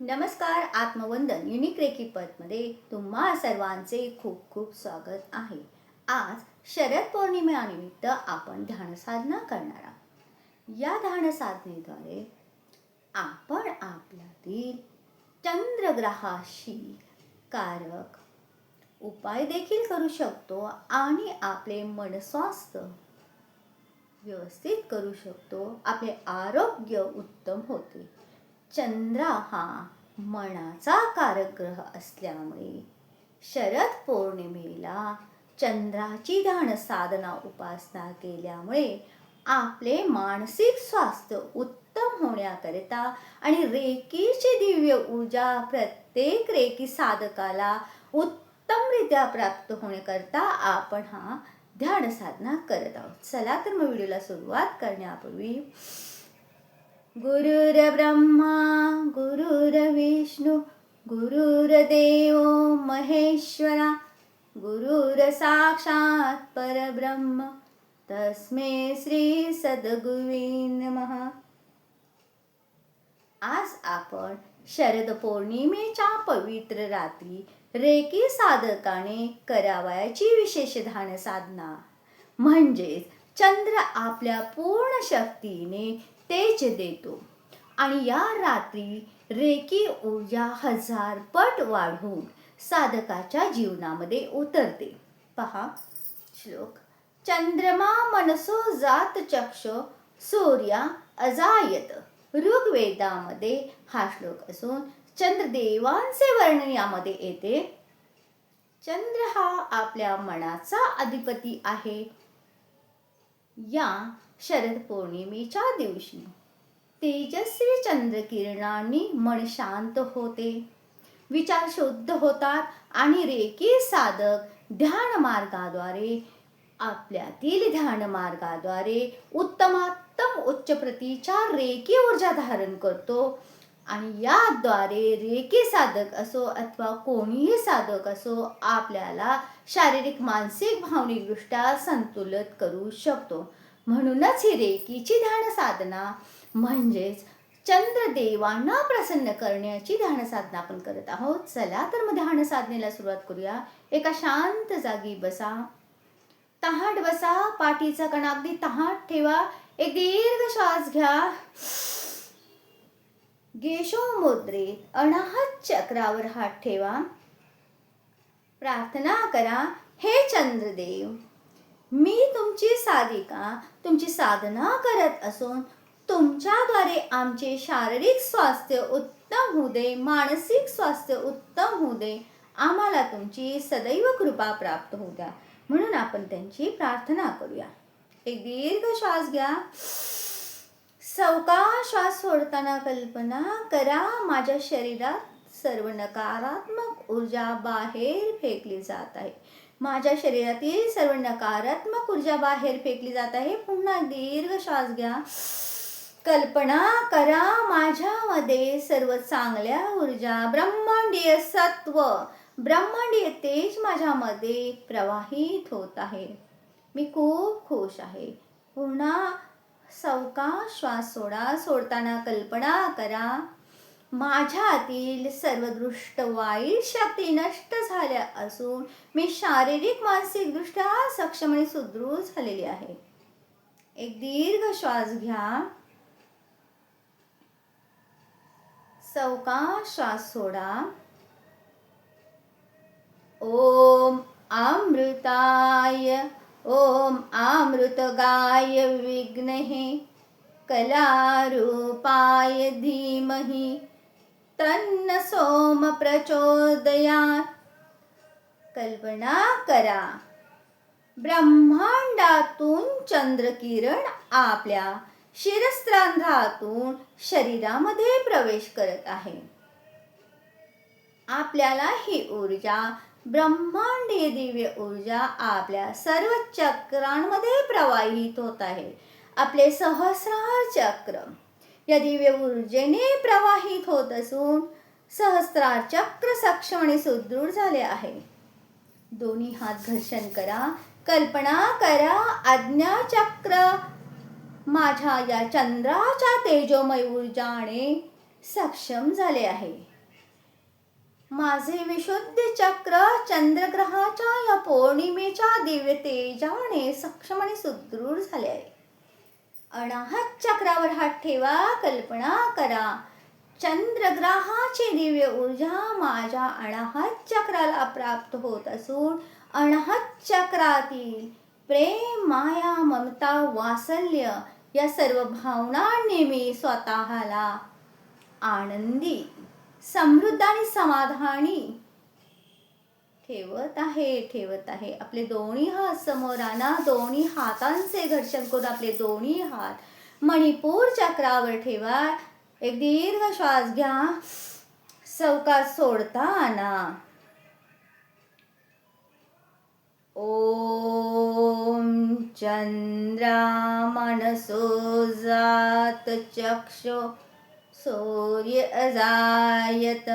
नमस्कार आत्मवंदन unique recce पदमध्ये तुम्हा सर्वांचे खूप खूप स्वागत आहे. आज शरद पौर्णिमेनिमित्त आपण ध्यानसाधना करणार आहोत. या ध्यानसाधनेद्वारे आपण आपल्यातील चंद्रग्रहाशी कारक उपाय देखील करू शकतो आणि आपले मन स्वास्थ्य व्यवस्थित करू शकतो. आपले आरोग्य उत्तम होते. चंद्र हा मनाचा कारग्रह असल्यामुळे शरद पौर्णिमेला चंद्राची ध्यान साधना उपासना केल्यामुळे आपले मानसिक स्वास्थ्य उत्तम होण्याकरिता आणि रेकीची दिव्य ऊर्जा प्रत्येक रेकी साधकाला उत्तमरित्या प्राप्त होण्याकरता आपण हा ध्यान साधना करत आहोत. चला तर मग व्हिडिओला सुरुवात करण्यापूर्वी गुरुर्ब्रह्मा गुरुर्विष्णू गुरुर्देव महेश्वरा गुरुर साक्षात परब्रह्म तस्मे श्री सद्गुरुवे नमः. आज आपण शरद पौर्णिमेच्या पवित्र रात्री रेकी साधकाने करावयाची विशेष ध्यान साधना. म्हणजेच चंद्र आपल्या पूर्ण शक्तीने तेज देतो. आणि या रात्री रेकी ऊर्जा हजार पट वाढून साधकाच्या जीवनामध्ये उतरते. पहा श्लोक. चंद्रमा मनसो जात चक्ष सूर्या अजायत. ऋग्वेदामध्ये हा श्लोक असून चंद्रदेवांचे वर्णन यामध्ये येते. चंद्र हा आपल्या मनाचा अधिपती आहे. या शरद पौर्णिमेच्या दिवशी. तेजस्वी चंद्रकिरणांनी मन शांत होते. विचार शुद्ध होतात आणि रेकी साधक ध्यान मार्गाद्वारे आपल्यातील ध्यान मार्गाद्वारे उत्तमात्तम उच्च प्रतीच्या रेकी ऊर्जा धारण करतो. आणि याद्वारे रेकी साधक असो अथवा कोणीही साधक असो आपल्याला शारीरिक मानसिक भावनिकदृष्ट्या संतुलित करू शकतो. म्हणूनच ही रेकीची ध्यान साधना म्हणजेच चंद्रदेवांना प्रसन्न करण्याची ध्यान साधना आपण करत आहोत. चला तर मग ध्यान साधनेला सुरुवात करूया. एका शांत जागी बसा. तहाट बसा. पाठीचा कण अगदी तहाट ठेवा. एक दीर्घ श्वास घ्या. गेशो मुद्रेत अनाहत चक्रावर हात ठेवा. प्रार्थना करा हे चंद्रदेव मी तुमची साधिका तुमची साधना करत असून तुमच्याद्वारे आमचे शारीरिक स्वास्थ्य उत्तम होऊ दे मानसिक स्वास्थ्य उत्तम होऊ दे आम्हाला तुमची सदैव कृपा प्राप्त होऊ द्या. म्हणून आपण त्यांची प्रार्थना करूया. एक दीर्घ श्वास घ्या. सवका श्वास सोडताना कल्पना करा. माझ्या शरीरात सर्व नकारात्मक ऊर्जा बाहेर फेकली जात आहे. माझ्या शरीरातील सर्व नकारात्मक ऊर्जा बाहेर फेकली जात आहे. पुन्हा दीर्घ श्वास घ्या. कल्पना करा माझ्यामध्ये सर्व चांगल्या ऊर्जा. ब्रह्मांडीय सत्व. ब्रह्मांडीय तेज माझ्यामध्ये प्रवाहित होत आहे. मी खूप खुश आहे. पुन्हा सवका श्वास सोडा. सोडताना कल्पना करा. माझ्यातील सर्व दृष्ट वाईट शक्ती नष्ट झाल्या असून मी शारीरिक मानसिक दृष्ट्या सक्षम आणि सुदृढ झालेली आहे. एक दीर्घ श्वास घ्या. सौका श्वास सोडा. ओम अमृताय ओम अमृतगाय विघ्नहे कलारूपाय धीमहि. तन्न सोम प्रचोदयात। कल्पना करा। ब्रह्मांडातून चंद्रकिरण आपल्या शिरस्त्रांधातून शरीरामध्ये प्रवेश करत आहे. आपल्याला ही ऊर्जा ब्रह्मांडीय दिव्य ऊर्जा आपल्या सर्व चक्रांमध्ये प्रवाहित होत आहे. आपले सहस्रार चक्र. या दिव्य ऊर्जेने प्रवाहित होत असून सहस्रार चक्र सक्षम आणि सुदृढ झाले आहे. दोन्ही हात घर्षण करा कल्पना करा आज्ञाचक्र माझ्या या चंद्राच्या तेजोमय ऊर्जाने सक्षम झाले आहे. माझे विशुद्ध चक्र चंद्रग्रहाच्या या पौर्णिमेच्या दिव्य तेजाने सक्षम आणि सुदृढ झाले आहे. अनाहत चक्रावर हात ठेवा कल्पना करा. चंद्रग्रहाची दिव्य ऊर्जा माझ्या अनाहत चक्राला प्राप्त होत असून अनाहत चक्रातील प्रेम माया ममता वासल्य या सर्व भावनांनी मी स्वतःला आनंदी समृद्ध आणि समाधानी ठेवत आहे ठेवत आहे. आपले दोन्ही हात समोर आणा दोन्ही हातांचे घर्षण करून आपले दोन्ही हात मणिपूर चक्रावर ठेवा. एक दीर्घ श्वास घ्या. सवकात सोडता आणा ॐ चन्द्रा मनसो जात चक्षो सूर्य अजायत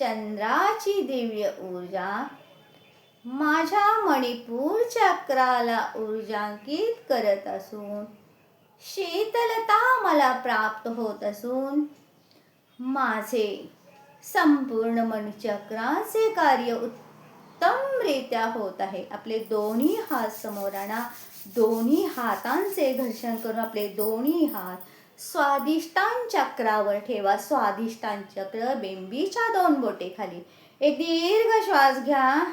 चंद्राची दिव्य ऊर्जा माझ्या मणिपूर चक्राला ऊर्जांकित करत असून शीतलता मला प्राप्त होत असून माझे संपूर्ण मणिचक्राचे कार्य उत्तमरित्या होत आहे. आपले दोन्ही हात समोर आणा. दोन्ही हातांचे घर्षण करून आपले दोन्ही हात स्वादिष्टान चक्रावर ठेवा. स्वादिष्टान चक्र बेंबीच्या दोन बोटे खाली एक दीर्घ श्वास घ्या.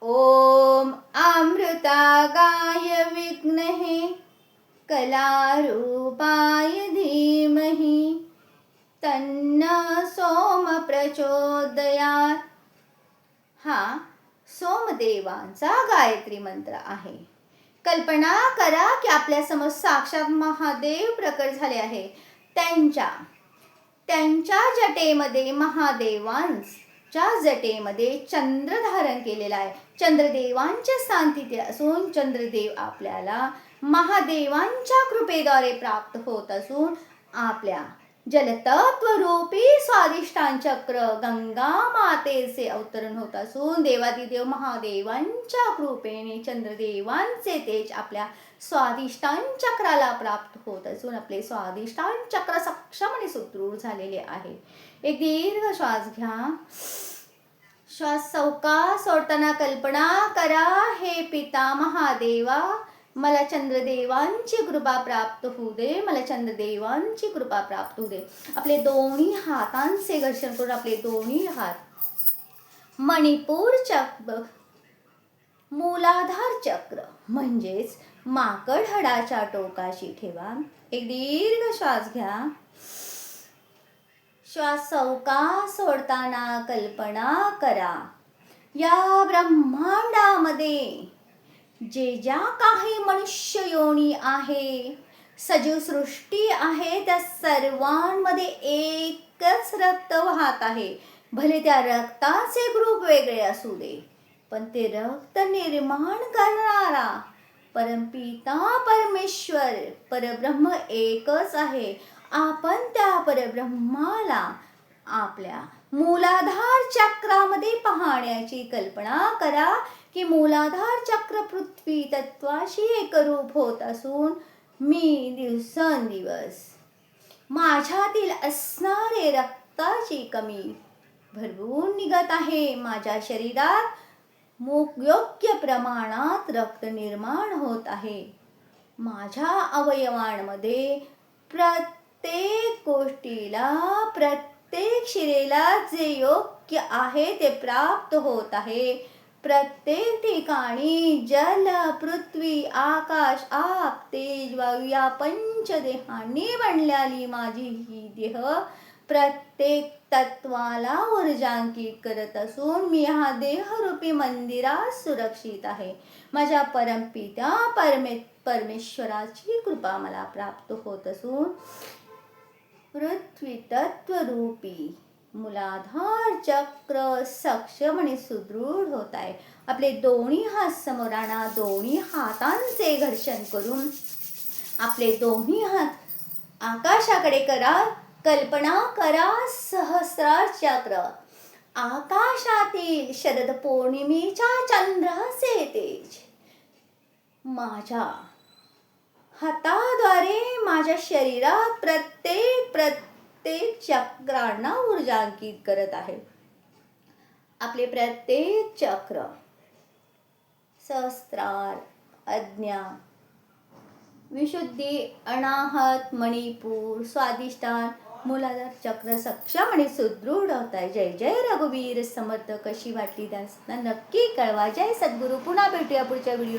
ओम अमृतागाय विघ्नहे. कलारूपाय धीमहि. तन्न सोम प्रचोदयात. हा सोमदेवांचा गायत्री मंत्र आहे. कल्पना करा की आपल्यासमोर साक्षात महादेव प्रकट झाले आहे. त्यांच्या त्यांच्या जटेमध्ये महादेवांच्या जटेमध्ये चंद्र धारण केलेला आहे. चंद्रदेवांचे स्थान तिथे असून चंद्रदेव आपल्याला महादेवांच्या कृपेद्वारे प्राप्त होत असून आपल्या जलतत्वरूपी स्वादिष्टान चक्र गंगा मातेचे अवतरण होत असून देवादिदेव महादेवांच्या कृपेने चंद्रदेवांचे तेज आपल्या स्वादिष्टान चक्राला प्राप्त होत असून आपले स्वादिष्टान चक्र सक्षम आणि सुदृढ झालेले आहे. एक दीर्घ श्वास घ्या. श्वास चौका सोडताना कल्पना करा. हे पिता महादेवा मला चंद्रदेवांची कृपा प्राप्त होऊ दे मला चंद्रदेवांची कृपा प्राप्त होऊ दे. आपले दोन्ही हातांचे घर्षण करून आपले दोन्ही हात. मणिपूर चक्र मूलाधार चक्र म्हणजेच माकड हडाच्या टोकाशी ठेवा. एक दीर्घ श्वास घ्या. श्वास चौका सोडताना कल्पना करा. या ब्रह्मांडामध्ये जे ज्या काही मनुष्य योनी आहे सजीव सृष्टी आहे त्या सर्वांमध्ये एकच रक्त वाहत आहे. भले त्या रक्ताचे ग्रुप वेगळे असू दे पण ते रक्त निर्माण करणारा परमपिता परमेश्वर परब्रह्म एकच आहे. आपण त्या परब्रह्माला आपल्या मूलाधार चक्रामध्ये पाहण्याची कल्पना करा. की मूलाधार चक्र पृथ्वी तत्वाशी एकरूप होत असून मी दिवसेंदिवस माझ्यातील असणारे रक्ताची कमी भरवून निघत आहे. माझ्या शरीरात योग्य प्रमाणात रक्त निर्माण होत आहे. माझ्या अवयवांमध्ये प्रत्येक गोष्टीला प्रत्येक शिरेला जे योग्य आहे ते प्राप्त होत आहे. प्रत्येक ठिकाणी जल पृथ्वी आकाश आप तेज वायू या पंचदेहांनी बनलेली माझी ही देह प्रत्येक तत्वाला ऊर्जांकित करत असून मी हा देहरूपी मंदिरात सुरक्षित आहे. माझ्या परमपित्या परमे परमेश्वराची कृपा मला प्राप्त होत असून पृथ्वी तत्वरूपी मुलाधार चक्र सक्षम आणि सुदृढ होत आहे. आपले दोन्ही हात समोर आणा दोन्ही हातांचे घर्षण करून. आपले दोन्ही हात आकाशाकडे करा कल्पना करा सहस्रार चक्र. आकाशातील शरद पौर्णिमेच्या चंद्राचे तेज. माझ्या हाताद्वारे माझ्या शरीरात प्रत्येक प्रत्येक ते चक्रांना ऊर्जांकित करत आहे. आपले प्रत्येक चक्र सहस्त्रार अज्ञा विशुद्धी अनाहत मणिपूर स्वादिष्टान मुलाला चक्र सक्षम आणि सुदृढ होत आहे जय जय रघुवीर. समर्थ कशी वाटली? दास नक्की कळवा. जय सद्गुरू. पुन्हा भेटूया पुढच्या व्हिडिओ